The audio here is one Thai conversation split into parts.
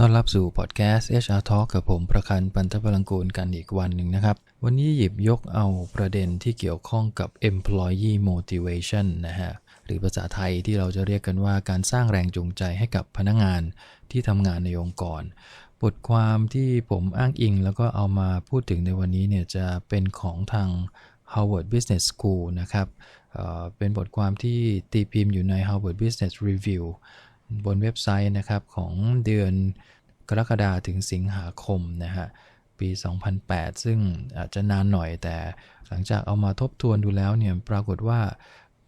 ต้อนรับสู่พอดแคสต์ HR Talk กับผมประคันปันทพลังกูลกันอีกวันหนึ่งนะครับ วันนี้หยิบยกเอาประเด็นที่เกี่ยวข้องกับ employee motivation นะฮะ หรือภาษาไทยที่เราจะเรียกกันว่าการสร้างแรงจูงใจให้กับพนักงานที่ทำงานในองค์กร บทความที่ผมอ้างอิงแล้วก็เอามาพูดถึงในวันนี้เนี่ยจะเป็นของทาง Harvard Business School นะครับเเป็นบทความที่ตีพิมพ์อยู่ใน Harvard Business Review บนเว็บไซต์นะครับของเดือนกรกฎาถึงสิงหาคมนะฮะปี 2008 ซึ่งอาจจะนานหน่อยแต่หลังจากเอามาทบทวนดูแล้วเนี่ยปรากฏว่า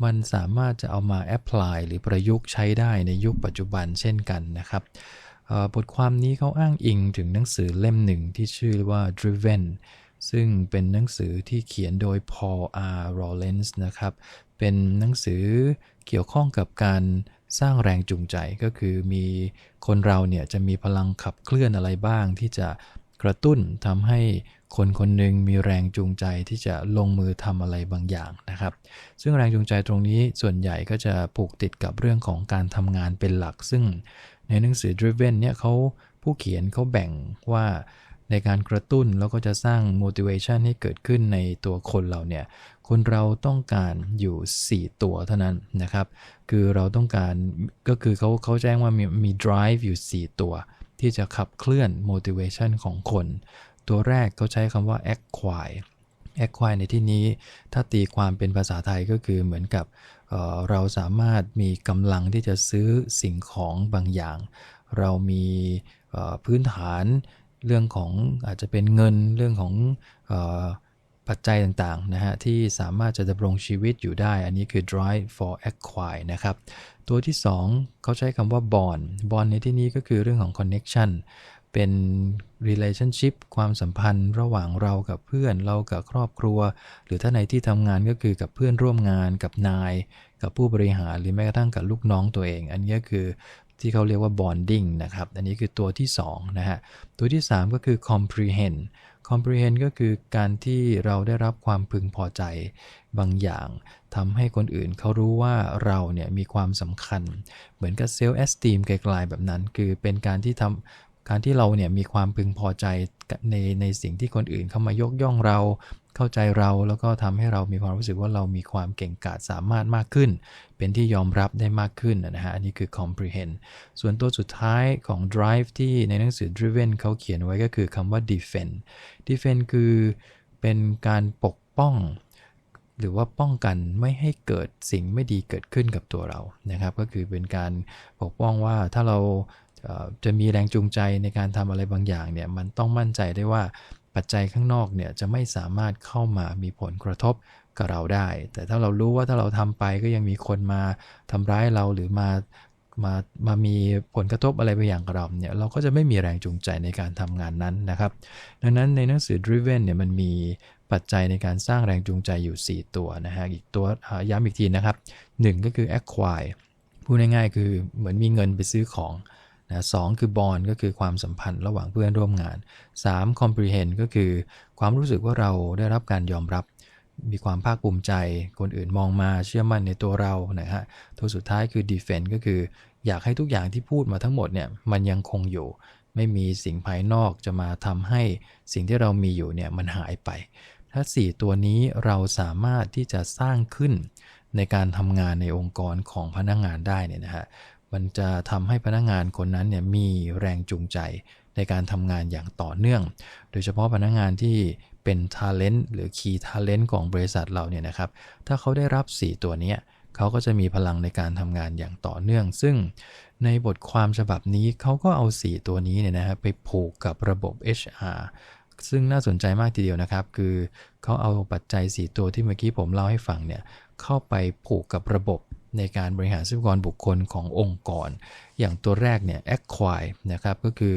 มันสามารถจะเอามาแอพพลายหรือประยุกต์ใช้ได้ในยุคปัจจุบันเช่นกันนะครับบทความนี้เขาอ้างอิงถึงหนังสือเล่มหนึ่งที่ชื่อว่า Driven ซึ่งเป็นหนังสือที่เขียนโดย Paul R. Rollins นะครับ เป็นหนังสือเกี่ยวข้องกับการ สร้างแรงจูงใจก็คือมีคนเราเนี่ยจะมีพลังขับเคลื่อนอะไรบ้าง ที่จะกระตุ้นทำให้คนคนหนึ่งมีแรงจูงใจที่จะลงมือทำอะไรบางอย่างนะครับ ซึ่งแรงจูงใจตรงนี้ส่วนใหญ่ก็จะผูกติดกับเรื่องของการทำงานเป็นหลัก ซึ่งในหนังสือ Driven เนี่ยเขาผู้เขียนเขาแบ่งว่า ในการกระตุ้นแล้วก็จะสร้าง motivation ให้เกิดขึ้นในตัวคนเราเนี่ย คนเราต้องการอยู่ 4 ตัวเท่านั้นนะครับ คือเราต้องการก็คือเขาเขาแจ้งว่ามีมี drive อยู่ 4 ตัว ที่จะขับเคลื่อน motivation ของคน ตัวแรกเขาใช้คำว่า acquire acquire ในที่นี้ถ้าตีความเป็นภาษาไทยก็คือเหมือนกับเเราสามารถมีกำลังที่จะซื้อสิ่งของบางอย่าง เรามีพื้นฐาน เรื่องของอาจจะเป็นเงินเรื่องของปัจจัยต่างๆนะฮะที่สามารถจะดำรงชีวิตอยู่ได้ อันนี้คือ drive for acquire นะครับ ตัวที่ 2 เขาใช้คำว่า bond bond ในที่นี้ก็คือเรื่องของ connection เป็น relationship ความสัมพันธ์ ระหว่างเรากับเพื่อนเรากับครอบครัว หรือถ้าในที่ทำงานก็คือกับเพื่อนร่วมงานกับนาย กับผู้บริหารหรือแม้กระทั่งกับลูกน้องตัวเอง อันนี้คือ ที่เขาเรียกว่า bonding นะครับ อันนี้คือตัวที่2นะฮะ ตัวที่ 3 ก็คือ comprehend comprehend ก็คือการที่เราได้รับความพึงพอใจบางอย่างทำให้คนอื่นเขารู้ว่าเราเนี่ยมีความสำคัญ เหมือนกับ self esteem ไกลๆแบบนั้น คือเป็นการที่ทำการที่เราเนี่ยมีความพึงพอใจในในสิ่งที่คนอื่นเข้ามายกย่องเรา เข้าใจเราแล้วก็ทำให้เรามีความรู้สึกว่าเรามีความเก่งกาจสามารถมากขึ้น เป็นที่ยอมรับได้มากขึ้นนะฮะอันนี้คือ comprehend ส่วนตัวสุดท้ายของ drive ที่ในหนังสือ driven เขาเขียนไว้ก็คือคำว่า defend defend คือเป็นการปกป้องหรือว่าป้องกันไม่ให้เกิดสิ่งไม่ดีเกิดขึ้นกับตัวเรา นะครับ ก็คือเป็นการปกป้องว่าถ้าเราจะมีแรงจูงใจในการทำอะไรบางอย่างเนี่ย มันต้องมั่นใจได้ว่า ปัจจัยข้างนอกเนี่ยจะไม่สามารถเข้ามามีผลกระทบกับเราได้ แต่ถ้าเรารู้ว่าถ้าเราทำไปก็ยังมีคนมาทำร้ายเราหรือมามามามีผลกระทบอะไรบางอย่างกับเราเนี่ยเราก็จะไม่มีแรงจูงใจในการทำงานนั้นนะครับ ดังนั้นในหนังสือ Driven เนี่ยมันมีปัจจัยในการสร้างแรงจูงใจอยู่ 4 ตัวนะฮะอีกตัวย้ำอีกทีนะครับ 1 ก็คือ acquire พูดง่ายๆคือเหมือนมีเงินไปซื้อของ นะสคือบอลก็คือความสัมพันธ์ระหว่างเพื่อนร่วมงาน 3. comprehend ก็คือความรู้สึกว่าเราได้รับการยอมรับ มีความภาคภูมิใจ คนอื่นมองมาเชื่อมั่นในตัวเรานะฮะตัวสุดท้ายคือ defend ก็คือ อยากให้ทุกอย่างที่พูดมาทั้งหมดเนี่ยมันยังคงอยู่ ไม่มีสิ่งภายนอกจะมาทำให้สิ่งที่เรามีอยู่เนี่ยมันหายไป ถ้า 4 ตัวนี้เราสามารถที่จะสร้างขึ้นในการทำงานในองค์กรของพนักงงานได้เนี่ยนะฮะ มันจะทำให้พนักงานคนนั้นเนี่ยมีแรงจูงใจในการทำงานอย่างต่อเนื่อง โดยเฉพาะพนักงานที่เป็น Talent หรือ Key Talent ของบริษัทเราเนี่ยนะครับ ถ้าเขาได้รับ 4 ตัวนี้เขาก็จะมีพลังในการทำงานอย่างต่อเนื่อง ซึ่งในบทความฉบับนี้เขาก็เอา 4 ตัวนี้เนี่ยนะครับไปผูกกับระบบ HR ซึ่งน่าสนใจมากทีเดียวนะครับ คือเขาเอาปัจจัย 4 ตัวที่เมื่อกี้ผมเล่าให้ฟังเนี่ยเข้าไปผูกกับระบบ ในการบริหารทรัพยากรบุคคลขององค์กร อย่างตัวแรกเนี่ย acquire นะครับก็คือ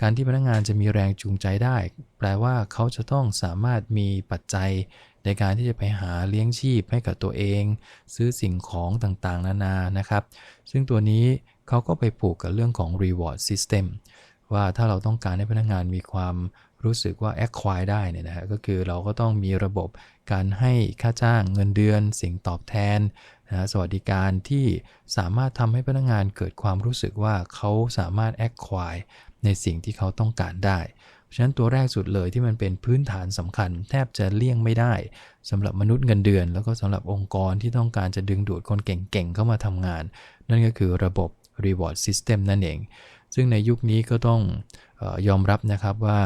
การที่พนักงงานจะมีแรงจูงใจได้ แปลว่าเขาจะต้องสามารถมีปัจจัยในการที่จะไปหาเลี้ยงชีพให้กับตัวเอง ซื้อสิ่งของต่างๆ นานานะครับ ซึ่งตัวนี้เขาก็ไปผูกกับเรื่องของ reward system ว่าถ้าเราต้องการให้พนักงงานมีความรู้สึกว่า acquire ได้เนี่ยนะฮะก็คือเราก็ต้องมีระบบการให้ค่าจ้างเงินเดือน สิ่งตอบแทน นะสวัสดิการที่สามารถทำให้พนักงานเกิดความรู้สึกว่าเขาสามารถ acquire ในสิ่งที่เขาต้องการได้ เพราะฉะนั้นตัวแรกสุดเลยที่มันเป็นพื้นฐานสำคัญ แทบจะเลี่ยงไม่ได้สำหรับมนุษย์เงินเดือน แล้วก็สำหรับองค์กรที่ต้องการจะดึงดูดคนเก่งๆเข้ามาทำงาน นั่นก็คือระบบ reward system นั่นเอง ซึ่งในยุคนี้ก็ต้องออยอมรับนะครับว่า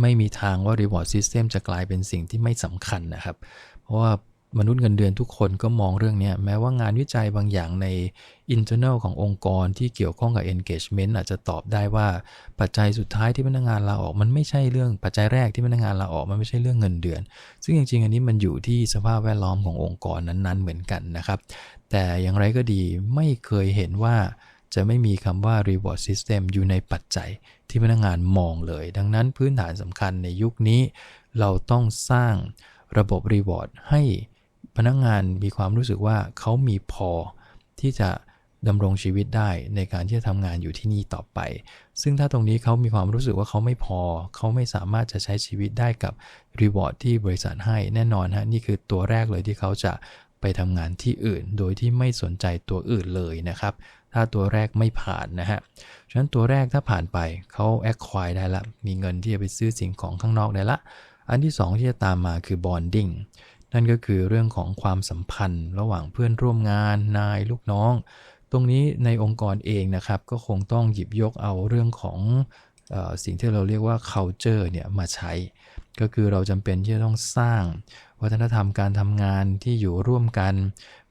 ไม่มีทางว่า reward system จะกลายเป็นสิ่งที่ไม่สำคัญนะครับ เพราะว่า มนุษย์เงินเดือนทุกคนก็มองเรื่องนี้แม้ว่างานวิจัยบางอย่างใน internal ขององค์กรที่เกี่ยวข้องกับ engagement อาจจะตอบได้ว่าปัจจัยสุดท้ายที่พนักงานลาออกมันไม่ใช่เรื่องปัจจัยแรกที่พนักงานลาออกมันไม่ใช่เรื่องเงินเดือน ซึ่งจริงๆ อันนี้มันอยู่ที่สภาพแวดล้อมขององค์กรนั้นๆ เหมือนกันนะครับ แต่อย่างไรก็ดีไม่เคยเห็นว่าจะไม่มีคำว่า reward system อยู่ในปัจจัยที่พนักงานมองเลย ดังนั้นพื้นฐานสำคัญในยุคนี้ เราต้องสร้างระบบ reward ให้ พนักงานมีความรู้สึกว่าเขามีพอที่จะดำรงชีวิตได้ในการที่จะทำงานอยู่ที่นี่ต่อไป ซึ่งถ้าตรงนี้เขามีความรู้สึกว่าเขาไม่พอ เขาไม่สามารถจะใช้ชีวิตได้กับรีวอร์ดที่บริษัทให้แน่นอนฮะนี่คือตัวแรกเลยที่เขาจะไปทำงานที่อื่น โดยที่ไม่สนใจตัวอื่นเลยนะครับ ถ้าตัวแรกไม่ผ่านนะฮะ ฉะนั้นตัวแรกถ้าผ่านไปเขาแอคควายได้ละ มีเงินที่จะไปซื้อสิ่งของข้างนอกได้ละ อันที่ 2 ที่จะตามมาคือ bonding นั่ นั่นก็คือเรื่องของความสัมพันธ์ ระหว่างเพื่อนร่วมงานนายลูกน้อง ตรงนี้ในองค์กรเองนะครับ ก็คงต้องหยิบยกเอาเรื่องของออสิ่งที่เราเรียกว่า culture เนี่ยมาใช้ ก็คือเราจำเป็นที่จะต้องสร้าง วัฒนธรรมการทำงานที่อยู่ร่วมกัน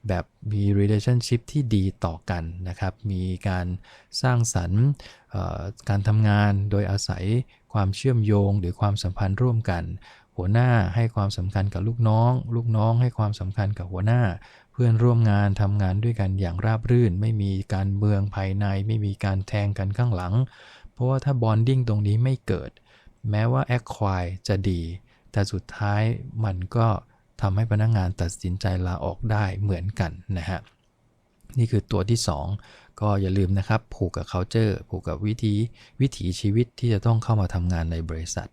แบบมี relationship ที่ดีต่อกันนะครับ มีการสร้างสรรค์การทำงานโดยอาศัยความเชื่อมโยงหรือความสัมพันธ์ร่วมกัน หัวหน้าให้ความสำคัญกับลูกน้อง ลูกน้องให้ความสำคัญกับหัวหน้า เพื่อนร่วมงานทำงานด้วยกันอย่างราบรื่น ไม่มีการเมืองภายใน ไม่มีการแทงกันข้างหลัง เพราะว่าถ้าบอนดิ้งตรงนี้ไม่เกิด แม้ว่าแอคควายจะดี แต่สุดท้ายมันก็ทำให้พนักงงานตัดสินใจลาออกได้เหมือนกันนะฮะนี่คือตัวที่ 2 ก็อย่าลืมนะครับ ผูกกับ culture ผูกกับวิธีวิถีชีวิตที่จะต้องเข้ามาทำงานในบริษัท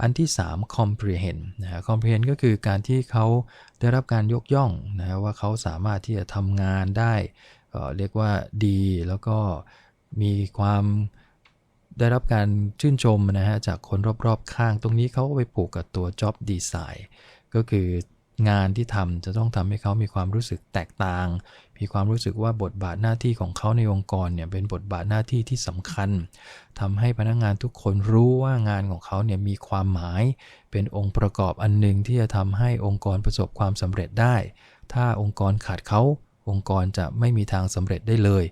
อันที่ 3 comprehend นะ comprehend ก็คือการที่เขาได้รับการยกย่องนะว่าเขาสามารถที่จะทำงานได้เรียกว่าดี แล้วก็มีความได้รับการชื่นชมนะฮะจากคนรอบๆข้างตรงนี้เขาก็ไปผูกกับตัว job design ก็คือ งานที่ทำจะต้องทำให้เขามีความรู้สึกแตกต่าง มีความรู้สึกว่าบทบาทหน้าที่ของเขาในองค์กรเนี่ยเป็นบทบาทหน้าที่ที่สำคัญทำให้พนักงงานทุกคนรู้ว่างานของเขาเนี่ยมีความหมาย เป็นองค์ประกอบอันหนึ่งที่จะทำให้องค์กรประสบความสำเร็จได้ ถ้าองค์กรขาดเขาองค์กรจะไม่มีทางสำเร็จได้เลย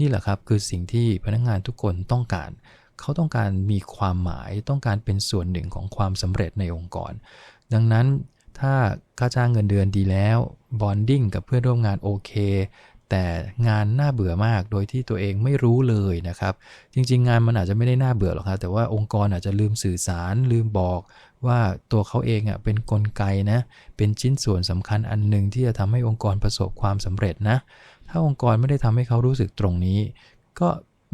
นี่แหละครับคือสิ่งที่พนักงงานทุกคนต้องการเขาต้องการมีความหมายต้องการเป็นส่วนหนึ่งของความสำเร็จในองค์กร ดังนั้น ถ้าค่าจ้างเงินเดือนดีแล้วบอนดิ้งกับเพื่อนร่วมงานโอเค แต่งานน่าเบื่อมากโดยที่ตัวเองไม่รู้เลยนะครับ จริง ๆ งานมันอาจจะไม่ได้น่าเบื่อหรอกครับแต่ว่าองค์กรอาจจะลืมสื่อสารลืมบอกว่าตัวเขาเองอะเป็นนกลไกนะ เป็นชิ้นส่วนสำคัญอันหนึ่งที่จะทำให้องค์กรประสบความสำเร็จนะ ถ้าองค์กรไม่ได้ทำให้เขารู้สึกตรงนี้ ก็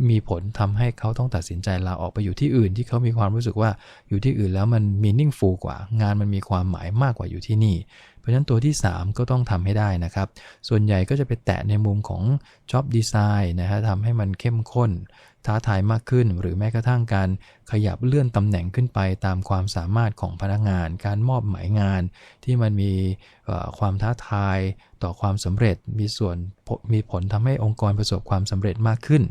มีผลทำให้เขาต้องตัดสินใจลาออกไปอยู่ที่อื่น ที่เขามีความรู้สึกว่าอยู่ที่อื่นแล้วมันมีนิ่งฟูกว่า งานมันมีความหมายมากกว่าอยู่ที่นี่ เพราะฉะนั้นตัวที่ 3 ก็ต้องทำให้ได้นะครับ ส่วนใหญ่ก็จะไปแตะในมุมของ job design นะฮะทำให้มันเข้มข้น ท้าทายมากขึ้น หรือแม้กระทั่งการขยับเลื่อนตำแหน่งขึ้นไปตามความสามารถของพนักงาน การมอบหมายงาน ที่มันมีความท้าทายต่อความสำเร็จ มีส่วนมีผลทำให้องค์กรประสบความสำเร็จมากขึ้น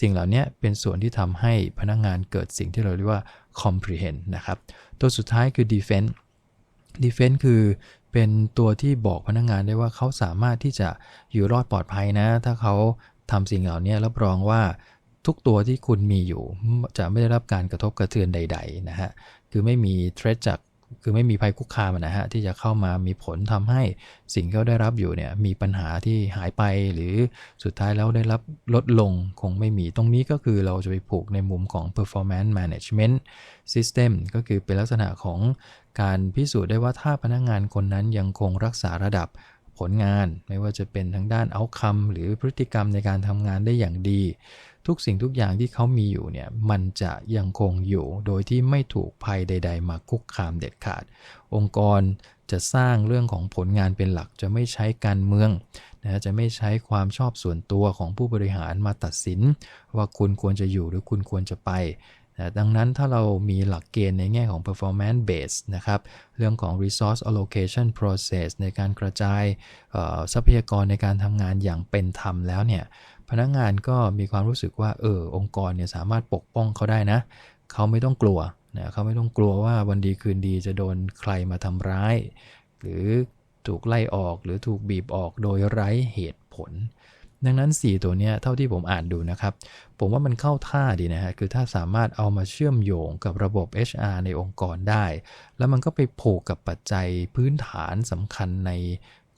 สิ่งเหล่านี้เป็นส่วนที่ทำให้พนักงานเกิดสิ่งที่เราเรียกว่า comprehend นะครับ ตัวสุดท้ายคือ defense defense คือ เป็นตัวที่บอกพนักงานได้ว่าเขาสามารถที่จะอยู่รอดปลอดภัยนะ ถ้าเขาทำสิ่งเหล่านี้รับรองว่าทุกตัวที่คุณมีอยู่จะไม่ได้รับการกระทบกระเทือนใด ๆ นะฮะ คือไม่มีเทรดจาก คือไม่มีภัยคุกคามนะฮะที่จะเข้ามามีผลทำให้สิ่งที่เขาได้รับอยู่เนี่ยมีปัญหาที่หายไปหรือสุดท้ายแล้วได้รับลดลงคงไม่มีตรงนี้ก็คือเราจะไปผูกในมุมของ performance management system ก็คือเป็นลักษณะของการพิสูจน์ได้ว่าถ้าพนักงงานคนนั้นยังคงรักษาระดับผลงาน ไม่ว่าจะเป็นทางด้านเอาคำหรือพฤติกรรมในการทำงานได้อย่างดี ทุกสิ่งทุกอย่างที่เขามีอยู่เนี่ยมันจะยังคงอยู่โดยที่ไม่ถูกภัยใด ๆ มาคุกคามเด็ดขาด องค์กรจะสร้างเรื่องของผลงานเป็นหลักจะไม่ใช้การเมืองนะจะไม่ใช้ความชอบส่วนตัวของผู้บริหารมาตัดสิน ว่าคุณควรจะอยู่หรือคุณควรจะไปนะดังนั้นถ้าเรามีหลักเกณฑ์ในแง่ของ performance base นะครับ เรื่องของ resource allocation process ในการกระจายทรัพยากรในการทำงานอย่างเป็นธรรมแล้วเนี่ย พนักงานก็มีความรู้สึกว่าเออองค์กรเนี่ยสามารถปกป้องเขาได้นะ เขาไม่ต้องกลัวนะเขาไม่ต้องกลัวว่าวันดีคืนดีจะโดนใครมาทำร้าย หรือถูกไล่ออกหรือถูกบีบออกโดยไร้เหตุผล ดังนั้น 4 ตัวเนี้ยเท่าที่ผมอ่านดูนะครับ ผมว่ามันเข้าท่าดีนะฮะคือถ้าสามารถเอามาเชื่อมโยงกับระบบ HR ในองค์กรได้ แล้วมันก็ไปผูกกับปัจจัยพื้นฐานสำคัญใน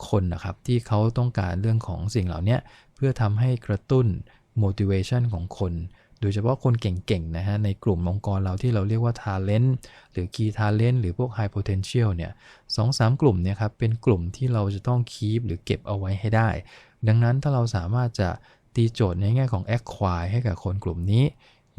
คนนะครับที่เขาต้องการเรื่องของสิ่งเหล่านี้ เพื่อทำให้กระตุ้น motivation ของคน โดยเฉพาะคนเก่งๆนะฮะในกลุ่มองค์กรเราที่เราเรียกว่า talent หรือ key talent หรือพวก high potential เนี่ยสองสามกลุ่มเนี่ยครับเป็นกลุ่มที่เราจะต้อง keep หรือเก็บเอาไว้ให้ได้ ดังนั้นถ้าเราสามารถจะตีโจทย์ในแง่ของ acquire ให้กับคนกลุ่มนี้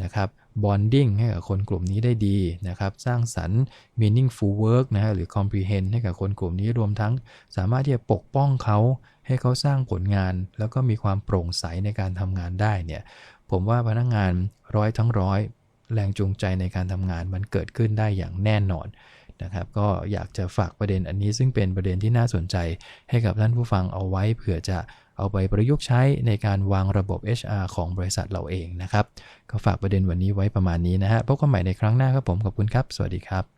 นะครับ bonding ให้กับคนกลุ่มนี้ได้ดีนะครับ สร้างสรรค์ meaningful work นะฮะหรือ comprehend ให้กับคนกลุ่มนี้รวมทั้ง สามารถที่จะปกป้องเขา ให้เขาสร้างผลงาน แล้วก็มีความโปร่งใสในการทำงานได้เนี่ย ผมว่าพนักงานร้อยทั้งร้อยแรงจูงใจในการทำงานมันเกิดขึ้นได้อย่างแน่นอนนะครับ ก็อยากจะฝากประเด็นอันนี้ซึ่งเป็นประเด็นที่น่าสนใจให้กับท่านผู้ฟังเอาไว้เผื่อจะ เอาไปประยุกต์ใช้ในการวางระบบ HR ของบริษัทเราเองนะครับ ก็ฝากประเด็นวันนี้ไว้ประมาณนี้นะฮะพบกันใหม่ในครั้งหน้าครับผมขอบคุณครับ สวัสดีครับ